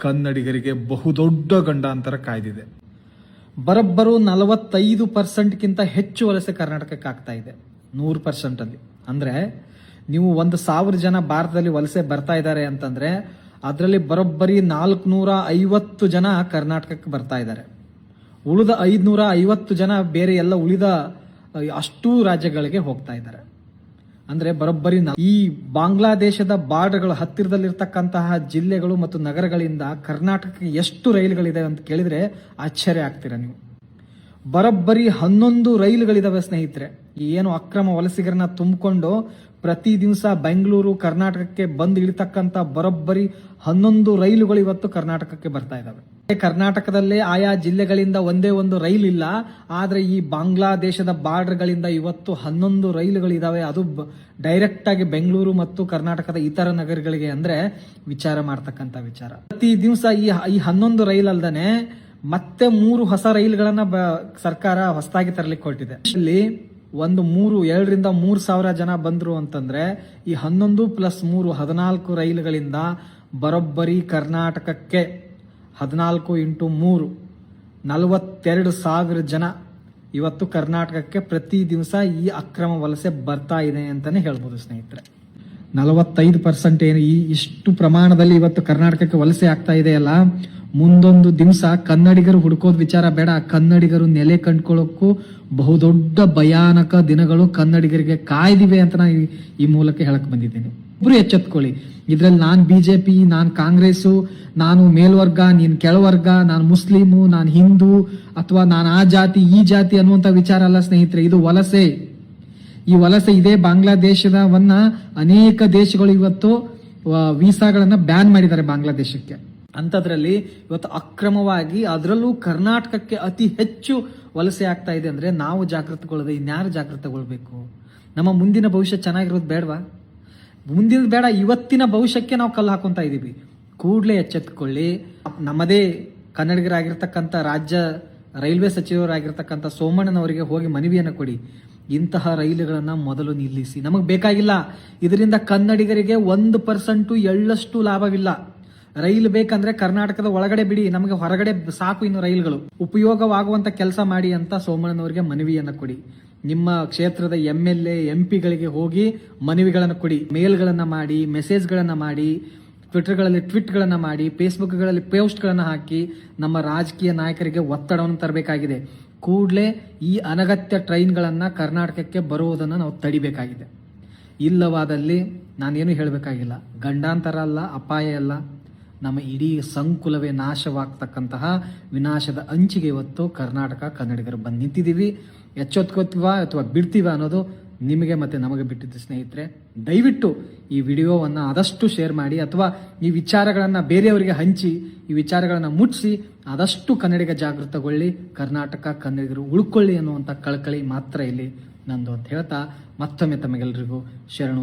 ಕನ್ನಡಿಗರಿಗೆ ಬಹುದೊಡ್ಡ ಗಂಡಾಂತರ ಕಾಯ್ದಿದೆ. ಬರೋಬ್ಬರು ನಲವತ್ತೈದು ಪರ್ಸೆಂಟ್ಗಿಂತ ಹೆಚ್ಚು ವಲಸೆ ಕರ್ನಾಟಕಕ್ಕೆ ಆಗ್ತಾ ಇದೆ. ನೂರು ಪರ್ಸೆಂಟಲ್ಲಿ. ಅಂದರೆ ನೀವು ಒಂದು ಸಾವಿರ ಜನ ಭಾರತದಲ್ಲಿ ವಲಸೆ ಬರ್ತಾ ಇದ್ದಾರೆ ಅಂತಂದರೆ ಅದರಲ್ಲಿ ಬರೋಬ್ಬರಿ ನಾಲ್ಕುನೂರ ಐವತ್ತು ಜನ ಕರ್ನಾಟಕಕ್ಕೆ ಬರ್ತಾ ಇದ್ದಾರೆ. ಉಳಿದ ಐದುನೂರ ಐವತ್ತು ಜನ ಬೇರೆ ಎಲ್ಲ ಉಳಿದ, ಅಷ್ಟೂ ರಾಜ್ಯಗಳಿಗೆ ಹೋಗ್ತಾ ಇದ್ದಾರೆ. ಅಂದ್ರೆ ಬರೋಬ್ಬರಿ ಈ ಬಾಂಗ್ಲಾದೇಶದ ಬಾರ್ಡರ್ಗಳ ಹತ್ತಿರದಲ್ಲಿರ್ತಕ್ಕಂತಹ ಜಿಲ್ಲೆಗಳು ಮತ್ತು ನಗರಗಳಿಂದ ಕರ್ನಾಟಕಕ್ಕೆ ಎಷ್ಟು ರೈಲುಗಳಿದೆ ಅಂತ ಕೇಳಿದ್ರೆ ಆಶ್ಚರ್ಯ ಆಗ್ತೀರಾ ನೀವು. ಬರೋಬ್ಬರಿ ಹನ್ನೊಂದು ರೈಲುಗಳಿದಾವೆ ಸ್ನೇಹಿತರೆ. ಏನು ಅಕ್ರಮ ವಲಸಿಗರನ್ನ ತುಂಬಿಕೊಂಡು ಪ್ರತಿ ದಿವಸ ಬೆಂಗಳೂರು, ಕರ್ನಾಟಕಕ್ಕೆ ಬಂದು ಇಳಿತಕ್ಕಂಥ ಬರೋಬ್ಬರಿ ಹನ್ನೊಂದು ರೈಲುಗಳು ಇವತ್ತು ಕರ್ನಾಟಕಕ್ಕೆ ಬರ್ತಾ ಇದಾವೆ. ಕರ್ನಾಟಕದಲ್ಲೇ ಆಯಾ ಜಿಲ್ಲೆಗಳಿಂದ ಒಂದೇ ಒಂದು ರೈಲ್ ಇಲ್ಲ. ಆದರೆ ಈ ಬಾಂಗ್ಲಾದೇಶದ ಬಾರ್ಡರ್ಗಳಿಂದ ಇವತ್ತು ಹನ್ನೊಂದು ರೈಲುಗಳಿದಾವೆ. ಅದು ಡೈರೆಕ್ಟ್ ಆಗಿ ಬೆಂಗಳೂರು ಮತ್ತು ಕರ್ನಾಟಕದ ಇತರ ನಗರಗಳಿಗೆ ಅಂದ್ರೆ ವಿಚಾರ ಮಾಡ್ತಕ್ಕಂಥ ವಿಚಾರ. ಪ್ರತಿ ದಿವಸ ಈ ಈ ಹನ್ನೊಂದು ರೈಲ್ ಅಲ್ದನೆ ಮತ್ತೆ ಮೂರು ಹೊಸ ರೈಲ್ಗಳನ್ನ ಸರ್ಕಾರ ಹೊಸದಾಗಿ ತರಲಿಕ್ಕೆ ಹೊರಟಿದೆ ಇಲ್ಲಿ ಒಂದು ಮೂರು, ಎರಡರಿಂದ ಮೂರು ಸಾವಿರ ಜನ ಬಂದ್ರು ಅಂತಂದ್ರೆ ಈ ಹನ್ನೊಂದು ಪ್ಲಸ್ ಮೂರು ಹದಿನಾಲ್ಕು ರೈಲುಗಳಿಂದ ಬರೋಬ್ಬರಿ ಕರ್ನಾಟಕಕ್ಕೆ ಹದಿನಾಲ್ಕು ಇಂಟು ಮೂರು, ನಲವತ್ತೆರಡು ಸಾವಿರ ಜನ ಇವತ್ತು ಕರ್ನಾಟಕಕ್ಕೆ ಪ್ರತಿ ದಿವಸ ಈ ಅಕ್ರಮ ವಲಸೆ ಬರ್ತಾ ಇದೆ ಅಂತಾನೆ ಹೇಳ್ಬೋದು ಸ್ನೇಹಿತರೆ. ನಲವತ್ತೈದು ಪರ್ಸೆಂಟ್ ಏನು ಈ ಇಷ್ಟು ಪ್ರಮಾಣದಲ್ಲಿ ಇವತ್ತು ಕರ್ನಾಟಕಕ್ಕೆ ವಲಸೆ ಆಗ್ತಾ ಇದೆಯಲ್ಲ ಮುಂದೊಂದು ದಿವಸ ಕನ್ನಡಿಗರು ಹುಡುಕೋದ್ ವಿಚಾರ ಬೇಡ. ಕನ್ನಡಿಗರು ನೆಲೆ ಕಂಡ್ಕೊಳ್ಳೋಕ್ಕೂ ಬಹುದೊಡ್ಡ ಭಯಾನಕ ದಿನಗಳು ಕನ್ನಡಿಗರಿಗೆ ಕಾಯ್ದಿವೆ ಅಂತ ನಾನು ಈ- ಈ ಮೂಲಕ ಹೇಳಕ್ ಬಂದಿದ್ದೇನೆ. ಒಬ್ರು ಎಚ್ಚೆತ್ಕೊಳ್ಳಿ. ಇದ್ರಲ್ಲಿ ನಾನ್ ಬಿಜೆಪಿ ನಾನು ಕಾಂಗ್ರೆಸ್ಸು ನಾನು ಮೇಲ್ವರ್ಗ, ನೀನು ಕೆಳವರ್ಗ, ನಾನು ಮುಸ್ಲಿಮು, ನಾನು ಹಿಂದೂ, ಅಥವಾ ನಾನು ಆ ಜಾತಿ, ಈ ಜಾತಿ ಅನ್ನುವಂತ ವಿಚಾರ ಅಲ್ಲ ಸ್ನೇಹಿತರೆ, ಇದು ವಲಸೆ. ಈ ವಲಸೆ ಇದೇ ಬಾಂಗ್ಲಾದೇಶದವನ್ನ ಅನೇಕ ದೇಶಗಳು ಇವತ್ತು ವೀಸಾಗಳನ್ನ ಬ್ಯಾನ್ ಮಾಡಿದ್ದಾರೆ ಬಾಂಗ್ಲಾದೇಶಕ್ಕೆ. ಅಂಥದ್ರಲ್ಲಿ ಇವತ್ತು ಅಕ್ರಮವಾಗಿ ಅದರಲ್ಲೂ ಕರ್ನಾಟಕಕ್ಕೆ ಅತಿ ಹೆಚ್ಚು ವಲಸೆ ಆಗ್ತಾ ಇದೆ ಅಂದ್ರೆ ನಾವು ಜಾಗೃತಗೊಳ್ಳದೆ ಇನ್ಯಾರು ಜಾಗೃತಗೊಳ್ಬೇಕು ನಮ್ಮ ಮುಂದಿನ ಭವಿಷ್ಯ ಚೆನ್ನಾಗಿರೋದು ಬೇಡವಾ? ಮುಂದಿನ ಬೇಡ, ಇವತ್ತಿನ ಭವಿಷ್ಯಕ್ಕೆ ನಾವು ಕಲ್ಲು ಹಾಕೊಂತ ಇದ್ದೀವಿ. ಕೂಡಲೇ ಎಚ್ಚೆತ್ಕೊಳ್ಳಿ. ನಮ್ಮದೇ ಕನ್ನಡಿಗರಾಗಿರ್ತಕ್ಕಂಥ ರಾಜ್ಯ ರೈಲ್ವೆ ಸಚಿವರಾಗಿರ್ತಕ್ಕಂಥ ಸೋಮಣ್ಣನವರಿಗೆ ಹೋಗಿ ಮನವಿಯನ್ನು ಕೊಡಿ. ಇಂತಹ ರೈಲುಗಳನ್ನು ಮೊದಲು ನಿಲ್ಲಿಸಿ. ನಮಗೆ ಬೇಕಾಗಿಲ್ಲ. ಇದರಿಂದ ಕನ್ನಡಿಗರಿಗೆ ಒಂದು ಪರ್ಸೆಂಟು ಎಳ್ಳಷ್ಟು ಲಾಭವಿಲ್ಲ. ರೈಲು ಬೇಕಂದ್ರೆ ಕರ್ನಾಟಕದ ಒಳಗಡೆ ಬಿಡಿ. ನಮಗೆ ಹೊರಗಡೆ ಸಾಕು ಇನ್ನು ರೈಲುಗಳು. ಉಪಯೋಗವಾಗುವಂತ ಕೆಲಸ ಮಾಡಿ ಅಂತ ಸೋಮಣ್ಣನವರಿಗೆ ಮನವಿಯನ್ನು ಕೊಡಿ. ನಿಮ್ಮ ಕ್ಷೇತ್ರದ ಎಂ ಎಲ್ ಎ ಎಂ ಪಿಗಳಿಗೆ ಹೋಗಿ ಮನವಿಗಳನ್ನು ಕೊಡಿ. ಮೇಲ್ಗಳನ್ನು ಮಾಡಿ, ಮೆಸೇಜ್ಗಳನ್ನು ಮಾಡಿ, ಟ್ವಿಟರ್ಗಳಲ್ಲಿ ಟ್ವಿಟ್ಗಳನ್ನು ಮಾಡಿ, ಫೇಸ್ಬುಕ್ಗಳಲ್ಲಿ ಪೋಸ್ಟ್ಗಳನ್ನು ಹಾಕಿ ನಮ್ಮ ರಾಜಕೀಯ ನಾಯಕರಿಗೆ ಒತ್ತಡವನ್ನು ತರಬೇಕಾಗಿದೆ. ಕೂಡಲೇ ಈ ಅನಗತ್ಯ ಟ್ರೈನ್ಗಳನ್ನು ಕರ್ನಾಟಕಕ್ಕೆ ಬರುವುದನ್ನು ನಾವು ತಡಿಬೇಕಾಗಿದೆ. ಇಲ್ಲವಾದಲ್ಲಿ ನಾನೇನು ಹೇಳಬೇಕಾಗಿಲ್ಲ. ಗಂಡಾಂತರ ಅಲ್ಲ, ಅಪಾಯ ಅಲ್ಲ. ನಮ್ಮ ಇಡೀ ಸಂಕುಲವೇ ನಾಶವಾಗ್ತಕ್ಕಂತಹ ವಿನಾಶದ ಅಂಚಿಗೆ ಇವತ್ತು ಕರ್ನಾಟಕ ಕನ್ನಡಿಗರು ಬಂದು ನಿಂತಿದ್ದೀವಿ. ಎಚ್ಚೆತ್ಕೋತೀವ ಅಥವಾ ಬಿಡ್ತೀವ ಅನ್ನೋದು ನಿಮಗೆ ಮತ್ತೆ ನಮಗೆ ಬಿಟ್ಟಿದ್ದು ಸ್ನೇಹಿತರೆ, ದಯವಿಟ್ಟು ಈ ವಿಡಿಯೋವನ್ನು ಆದಷ್ಟು ಶೇರ್ ಮಾಡಿ ಅಥವಾ ಈ ವಿಚಾರಗಳನ್ನು ಬೇರೆಯವರಿಗೆ ಹಂಚಿ, ಈ ವಿಚಾರಗಳನ್ನು ಮುಟ್ಟಿಸಿ ಆದಷ್ಟು ಕನ್ನಡಿಗ ಜಾಗೃತಗೊಳ್ಳಿ, ಕರ್ನಾಟಕ ಕನ್ನಡಿಗರು ಉಳ್ಕೊಳ್ಳಿ ಅನ್ನುವಂಥ ಕಳಕಳಿ ಮಾತ್ರ ಇಲ್ಲಿ ನಂದು ಅಂತ ಹೇಳ್ತಾ ಮತ್ತೊಮ್ಮೆ ತಮಗೆಲ್ಲರಿಗೂ ಶರಣು